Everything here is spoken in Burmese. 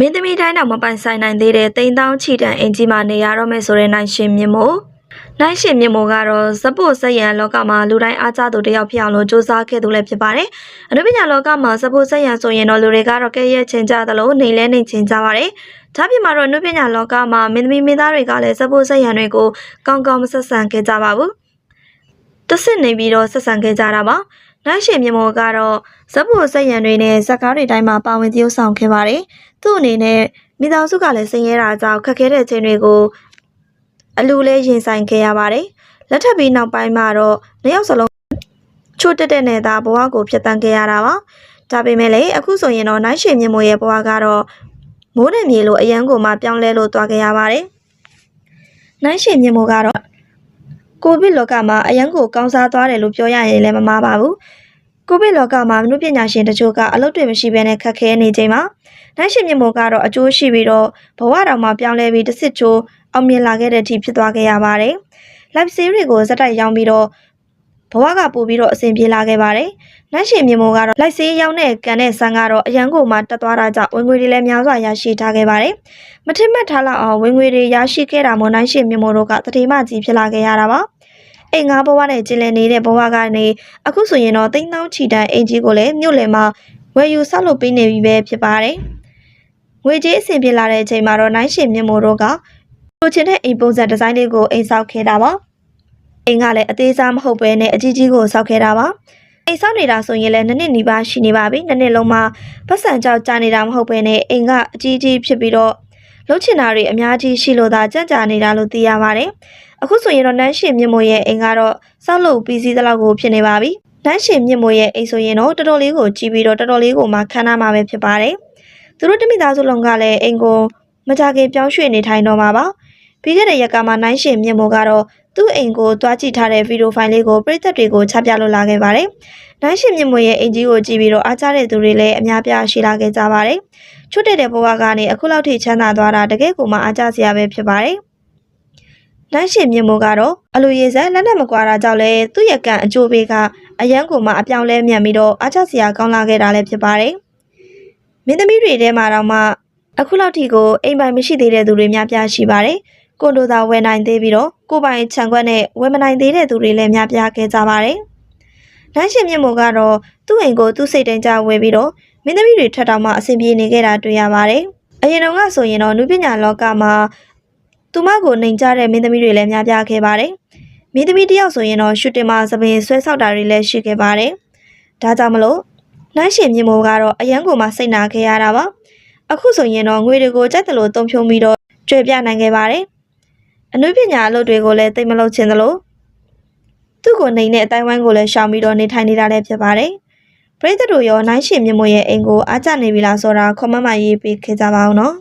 မင်းသမီးတိုင်းတော့မပိုင်ဆိုင်နိုင်သေးတဲ့တိမ်တောင်းချီတန်အင်ကြီးမှာနေရတော့မယ်ဆိုတဲ့နိုင်ရှင်မြင့်မို့နိုင်ရှင်မြင့်မို့ကတော့ဇပို့ဆက်ရန်လောကမှာလူတိုင်းအားကြသူတစ်ယောက်ဖြစ်အောင်လို့စူးစမ်းခဲ့သူလည်းဖြစ်ပါတယ်။အနုပညာလောကမှာဇပို့ဆက်ရန်ဆိုရင်တော့လူတွေကတော့ကဲရဲ့ချင်းကြသလိုနေလဲနေချင်းကြပါတယ်။ဒါပြင်မှာတော့အနုပညာလောကမှာမင်းသမီးမင်းသားတွေကလည်းဇပို့ဆက်ရန်တွေကိုကောင်းကောင်းမဆက်ဆံခဲ့ကြပါဘူး။တစ်စစ်နေပြီးတော့ဆက်ဆံခဲ့ကြတာပါ။ နိုင်ရှင်မြင့်မို့ကတော့ဇပို့ဆက်ရန်တွေနဲ့ဇက်ကားတွေတိုင်းမှာပါဝင်သရုပ်ဆောင်ခဲ့ပါတယ်။သူ့အနေနဲ့မိသားစုကလည်းဆင်းရဲတာကြောင့်ခက်ခဲတဲ့ချိန်တွေကိုအလူလေးရင်ဆိုင်ခဲ့ရပါတယ်။လက်ထပ်ပြီးနောက်ပိုင်းမှာတော့နှစ်ယောက်စလုံးချိုးတက်တဲ့နဲ့သာဘဝကိုဖျက်ဆီးခဲ့ရတာပါ။ဒါပေမဲ့လည်းအခုဆိုရင်တော့နိုင်ရှင်မြင့်မို့ရဲ့ဘဝကတော့မိုးနဲ့မြေလိုအရန်ကိုမှပြောင်းလဲလို့သွားခဲ့ရပါတယ်။နိုင်ရှင်မြင့်မို့ကတော့ ကိုဗစ်လောကမှာအရန်ကိုကောင်းစားသွားတယ်လို့ပြောရရင်လည်းမမှားပါဘူး။ကိုဗစ်လောကမှာမနုပညာရှင်တချို့ကအလုပ်တွေမရှိဘဲနဲ့ခက်ခဲနေချိန်မှာနိုင်ရှင်မြင့်မို့ကတော့အကျိုးရှိပြီးတော့ဘဝတော်မှာပြောင်းလဲပြီးတစ်စစ်ချိုးအောင်မြင်လာခဲ့တဲ့အထိဖြစ်သွားခဲ့ရပါတယ်။ live series ကိုဇက်တိုက်ရောင်းပြီးတော့ ဘဝကပို့ပြီးတော့အဆင်ပြေလာခဲ့ပါတယ်။နိုင်ရှင်မြင့်မို့ကတော့ live series ရောင်းတဲ့ကန်တဲ့ဆန်းကတော့အရန်ကိုမှတက်သွားတာကြောင့်ဝင်ငွေတွေလည်းများစွာရရှိထားခဲ့ပါတယ်။မထင်မှတ်ထားလောက်အောင်ဝင်ငွေတွေရရှိခဲ့တာမို့နိုင်ရှင်မြင့်မို့တို့ကတတိမကြီးဖြစ်လာခဲ့ရတာပါ။အိမ်ငါဘဝနဲ့ကျင်လည်နေတဲ့ဘဝကနေအခုဆိုရင်တော့တိန်းတောင်းချီတန်အင်ကြီးကိုလည်းမြို့လယ်မှာဝယ်ယူဆောက်လုပ်ပေးနေပြီပဲဖြစ်ပါတယ်။ငွေကြေးအဆင်ပြေလာတဲ့အချိန်မှာတော့နိုင်ရှင်မြင့်မို့တို့ကလိုချင်တဲ့အိမ်ပုံစံဒီဇိုင်းလေးကိုအိမ်ဆောက်ခဲ့တာပါ အိမ်ကလည်းအသေးစားမဟုတ်ပဲနဲ့အကြီးကြီးကိုဆောက်ခဲ့တာပါအိမ်ဆောက်နေတာဆိုရင်လည်းနှစ်နှစ်နီးပါးရှိနေပါပြီနှစ်နှစ်လုံးမှာပတ်စံကြောက်ကြာနေတာမဟုတ်ပဲနဲ့အိမ်ကအကြီးကြီးဖြစ်ပြီးတော့လှုပ်ချင်တာတွေအများကြီးရှိလို့သာကြံ့ကြာနေတာလို့သိရပါတယ်အခုဆိုရင်တော့နိုင်ရှင်မြင့်မို့ရဲ့အိမ်ကတော့ဆောက်လုပ်ပြီးစီးသလောက်ကိုဖြစ်နေပါပြီနိုင်ရှင်မြင့်မို့ရဲ့အိမ်ဆိုရင်တော့တော်တော်လေးကိုကြီးပြီးတော့တော်တော်လေးကိုမှခမ်းနားမှာပဲဖြစ်ပါတယ်သူတို့တမိသားစုလုံးကလည်းအိမ်ကိုမကြခင်ပြောင်းရွှေ့နေထိုင်တော့မှာပါပြီးခဲ့တဲ့ရက်ကမှနိုင်ရှင်မြင့်မို့ကတော့ သူ့အိမ်ကိုတွားကြည့်ထားတဲ့ဗီဒီယိုဖိုင်လေးကိုပရိသတ်တွေကိုချပြလို့လာခဲ့ပါတယ်နိုင်ရှင်မြင့်မို့ရဲ့အိမ်ကြီးကိုကြည့်ပြီးတော့အားကြတဲ့သူတွေလည်းအများပြားရှိလာခဲ့ကြပါတယ်ချွတ်တဲ့တဲ့ဘဝကနေအခုလောက်ထိချမ်းသာသွားတာတကယ်ကိုမှအားကြစရာပဲဖြစ်ပါတယ်နိုင်ရှင်မြင့်မို့ကတော့အလိုရည်စက်လက်နဲ့မကွာတာကြောင့်လဲသူ့ရဲ့ကံအကျိုးပေးကအရန်ကိုမှအပြောင်းလဲမြန်ပြီးတော့အားကြစရာကောင်းလာခဲ့တာလည်းဖြစ်ပါတယ်မင်းသမီးတွေထဲမှာတော့မှအခုလောက်ထိကိုအိမ်ပိုင်မရှိသေးတဲ့သူတွေများပြားရှိပါတယ်။ ကွန်ဒိုသာဝယ်နိုင်သေးပြီးတော့ကိုယ်ပိုင်ခြံခွက်နဲ့ဝယ်မနိုင်သေးတဲ့သူတွေလည်းများပြားခဲ့ကြပါတယ်။နိုင်ရှင်မြင့်မို့ကတော့သူ့အိမ်ကိုသူ့စိတ်တိုင်းကြဝယ်ပြီးတော့မင်းသမီးတွေထွက်တော့မှအဆင်ပြေနေခဲ့တာတွေ့ရပါတယ်။အရင်တုန်းကဆိုရင်တော့နုပညာလောကမှာသူမကိုနှိမ်ကြတဲ့မင်းသမီးတွေလည်းများပြားခဲ့ပါတယ်။မင်းသမီးတစ်ယောက်ဆိုရင်တော့ရှူတင်မှာသပင်ဆွဲဆောက်တာတွေလည်းရှိခဲ့ပါတယ်။ဒါကြောင့်မလို့နိုင်ရှင်မြင့်မိုးကတော့အရန်ကိုမှစိတ်နာခဲ့ရတာပါအခုဆိုရင်တော့ငွေတွေကိုကြိုက်တယ်လို့တုံဖြုံပြီးတော့ကြွေပြနိုင်ခဲ့ပါတယ် အနုပညာအလုပ်တွေကိုလည်းတိတ်မလုပ်ချင်သလိုသူ့ကိုနေတဲ့အတိုင်းဝိုင်းကိုလည်းရှောင်ပြီးတော့နေထိုင်နေတာလည်းဖြစ်ပါတယ်ပရိသတ်တို့ရောနိုင်ရှင်မြင့်မိုးရဲ့အိမ်ကိုအားကျနေပြီလားဆိုတာ comment မှာရေးပေးခဲ့ကြပါဦးနော်